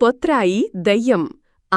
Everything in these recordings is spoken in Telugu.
పొత్రాయి దయ్యం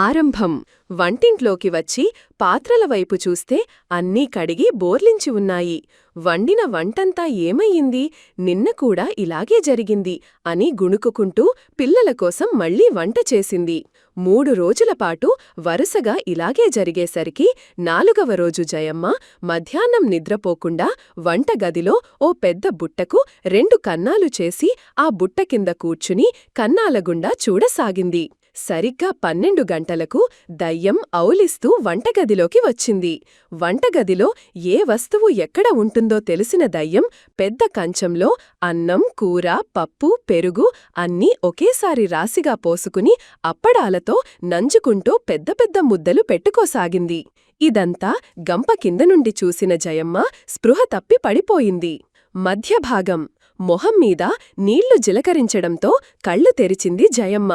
ఆరంభం. వంటింట్లోకి వచ్చి పాత్రల వైపు చూస్తే అన్నీ కడిగి బోర్లించి ఉన్నాయి. వండిన వంటంతా ఏమయ్యింది? నిన్న కూడా ఇలాగే జరిగింది అని గుణుకుకుంటూ పిల్లల కోసం మళ్ళీ వంట చేసింది. మూడు రోజులపాటు వరుసగా ఇలాగే జరిగేసరికి నాలుగవ రోజు జయమ్మ మధ్యాహ్నం నిద్రపోకుండా వంటగదిలో ఓ పెద్ద బుట్టకు రెండు కన్నాలు చేసి ఆ బుట్ట కింద కూర్చుని కన్నాలగుండా చూడసాగింది. సరిగ్గా పన్నెండు గంటలకు దయ్యం ఔలిస్తూ వంటగదిలోకి వచ్చింది. వంటగదిలో ఏ వస్తువు ఎక్కడ ఉంటుందో తెలిసిన దయ్యం పెద్ద కంచంలో అన్నం కూర పప్పు పెరుగు అన్నీ ఒకేసారి రాసిగా పోసుకుని అప్పడాలతో నంజుకుంటూ పెద్ద పెద్ద ముద్దలు పెట్టుకోసాగింది. ఇదంతా గంప కింద నుండి చూసిన జయమ్మ స్పృహ తప్పి పడిపోయింది. మధ్యభాగం మొహం మీద నీళ్ళు జిలకరించడంతో కళ్ళు తెరిచింది జయమ్మ.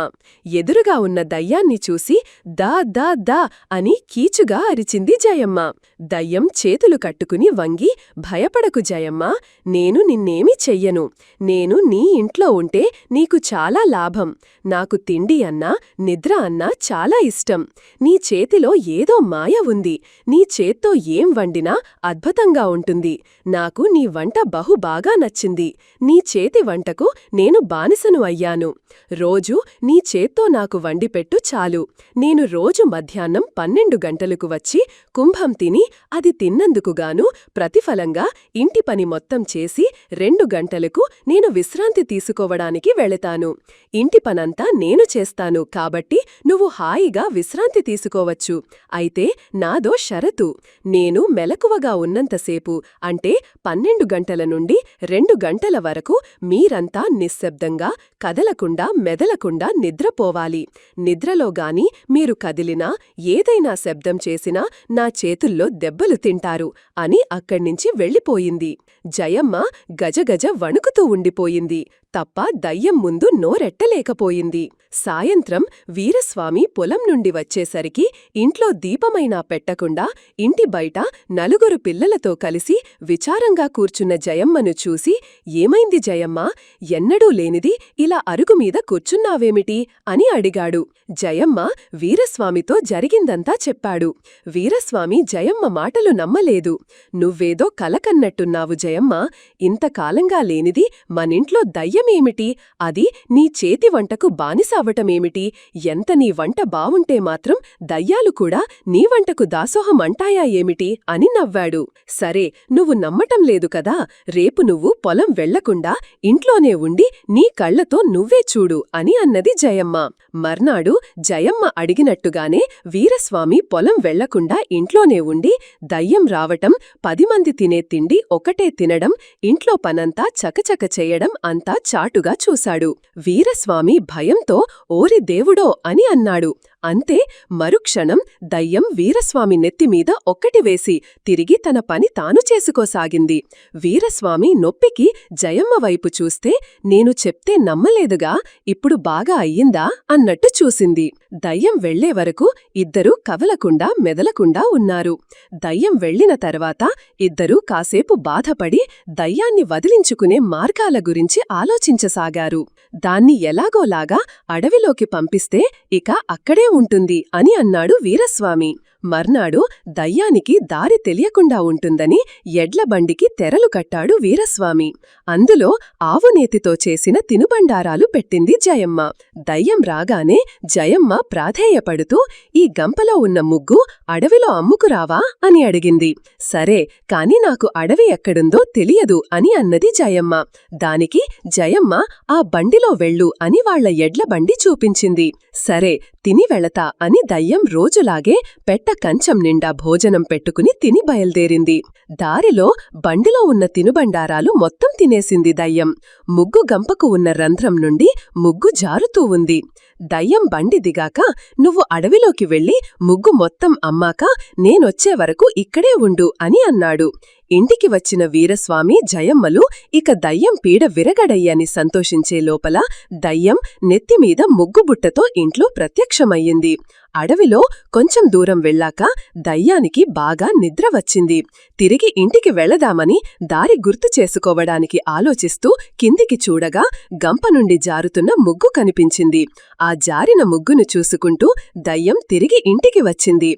ఎదురుగా ఉన్న దయ్యాన్ని చూసి దా దా దా అని కీచుగా అరిచింది జయమ్మ. దయ్యం చేతులు కట్టుకుని వంగి భయపడకు జయమ్మ నేను నిన్నేమి చెయ్యను. నేను నీ ఇంట్లో ఉంటే నీకు చాలా లాభం. నాకు తిండి అన్నా నిద్ర అన్నా చాలా ఇష్టం. నీ చేతిలో ఏదో మాయ ఉంది. నీ చేత్తో ఏం వండినా అద్భుతంగా ఉంటుంది. నాకు నీ వంట బహు బాగా నచ్చింది. నీ చేతి వంటకు నేను బానిసను అయ్యాను. రోజు నీ చేత్తో నాకు వండిపెట్టు చాలు. నేను రోజు మధ్యాహ్నం పన్నెండు గంటలకు వచ్చి కుంభం తిని అది తిన్నందుకుగాను ప్రతిఫలంగా ఇంటి పని మొత్తం చేసి రెండు గంటలకు నేను విశ్రాంతి తీసుకోవడానికి వెళతాను. ఇంటి పనంతా నేను చేస్తాను కాబట్టి నువ్వు హాయిగా విశ్రాంతి తీసుకోవచ్చు. అయితే నాదో షరతు. నేను మెలకువగా ఉన్నంతసేపు అంటే పన్నెండు గంటల నుండి రెండు గంటల వరకు మీరంతా నిశ్శబ్దంగా కదలకుండా మెదలకుండా నిద్రపోవాలి. నిద్రలోగాని మీరు కదిలినా ఏదైనా శబ్దం చేసినా నా చేతుల్లో దెబ్బలు తింటారు అని అక్కడ్నించి వెళ్ళిపోయింది. జయమ్మ గజగజ వణుకుతూ ఉండిపోయింది. తప్ప దయ్యం ముందు నోరెట్టలేకపోయింది. సాయంత్రం వీరస్వామి పొలం నుండి వచ్చేసరికి ఇంట్లో దీపమైనా పెట్టకుండా ఇంటి బయట నలుగురు పిల్లలతో కలిసి విచారంగా కూర్చున్న జయమ్మను చూసి ఏం ఏమైంది జయమ్మ? ఎన్నడూ లేనిది ఇలా అరుగుమీద కూర్చున్నావేమిటి? అని అడిగాడు. జయమ్మ వీరస్వామితో జరిగిందంతా చెప్పాడు. వీరస్వామి జయమ్మ మాటలు నమ్మలేదు. నువ్వేదో కలకన్నట్టున్నావు జయమ్మ. ఇంతకాలంగా లేనిది మనింట్లో దయ్యమేమిటి? అది నీ చేతి వంటకు బానిస అవటమేమిటి ఎంత నీ వంట బావుంటే మాత్రం దయ్యాలు కూడా నీ వంటకు దాసోహం అంటాయా ఏమిటి? అని నవ్వాడు. సరే నువ్వు నమ్మటం లేదు కదా. రేపు నువ్వు పొలం వెళ్ళ వెళ్ళకుండా ఇంట్లోనే ఉండి నీ కళ్ళతో నువ్వే చూడు అని అన్నది జయమ్మ. మర్నాడు జయమ్మ అడిగినట్టుగానే వీరస్వామి పొలం వెళ్ళకుండా ఇంట్లోనే ఉండి దయ్యం రావటం పదిమంది తినే తిండి ఒకటే తినడం ఇంట్లో పనంతా చకచక చేయడం అంతా చాటుగా చూశాడు. వీరస్వామి భయంతో ఓరి దేవుడో అని అన్నాడు. అంతే మరుక్షణం దయ్యం వీరస్వామి నెత్తిమీద ఒక్కటి వేసి తిరిగి తన పని తాను చేసుకోసాగింది. వీరస్వామి నొప్పికి జయమ్మ వైపు చూస్తే నేను చెప్తే నమ్మలేదుగా ఇప్పుడు బాగా అయ్యిందా అన్నట్టు చూసింది. దయ్యం వెళ్ళే వరకు ఇద్దరూ కవలకుండా మెదలకుండా ఉన్నారు. దయ్యం వెళ్ళిన తర్వాత ఇద్దరూ కాసేపు బాధపడి దయ్యాన్ని వదిలించుకునే మార్గాల గురించి ఆలోచించసాగారు. దాన్ని ఎలాగోలాగా అడవిలోకి పంపిస్తే ఇక అక్కడే ఉంటుంది అని అన్నాడు వీరస్వామి. మర్నాడు దయ్యానికి దారి తెలియకుండా ఉంటుందని ఎడ్లబండికి తెరలు కట్టాడు వీరస్వామి. అందులో ఆవునేతితో చేసిన తినుబండారాలు పెట్టింది జయమ్మ. దయ్యం రాగానే జయమ్మ ప్రాధేయపడుతూ ఈ గంపలో ఉన్న ముగ్గు అడవిలో అమ్ముకురావా? అని అడిగింది. సరే కాని నాకు అడవి ఎక్కడుందో తెలియదు అని అన్నది జయమ్మ. దానికి జయమ్మ ఆ బండిలో వెళ్ళు అని వాళ్ళ ఎడ్లబండి చూపించింది. సరే తిని వెళతా అని దయ్యం రోజులాగే పెట్ట కంచం నిండా భోజనం పెట్టుకుని తిని బయల్దేరింది. దారిలో బండిలో ఉన్న తినుబండారాలు మొత్తం తినేసింది దయ్యం. ముగ్గు గంపకు ఉన్న రంధ్రం నుండి ముగ్గు జారుతూ ఉంది. దయ్యం బండి దిగాక నువ్వు అడవిలోకి వెళ్ళి ముగ్గు మొత్తం అమ్మాక నేనొచ్చే వరకు ఇక్కడే ఉండు అని అన్నాడు. ఇంటికి వచ్చిన వీరస్వామి జయమ్మలు ఇక దయ్యం పీడ విరగడయ్యని సంతోషించే లోపల దయ్యం నెత్తిమీద ముగ్గుబుట్టతో ఇంట్లో ప్రత్యక్షమయ్యింది. అడవిలో కొంచెం దూరం వెళ్ళాక దయ్యానికి బాగా నిద్ర వచ్చింది. తిరిగి ఇంటికి వెళదామని దారి గుర్తు చేసుకోవడానికి ఆలోచిస్తూ కిందికి చూడగా గంప నుండి జారుతున్న ముగ్గు కనిపించింది. ఆ జారిన ముగ్గును చూసుకుంటూ దయ్యం తిరిగి ఇంటికి వచ్చింది.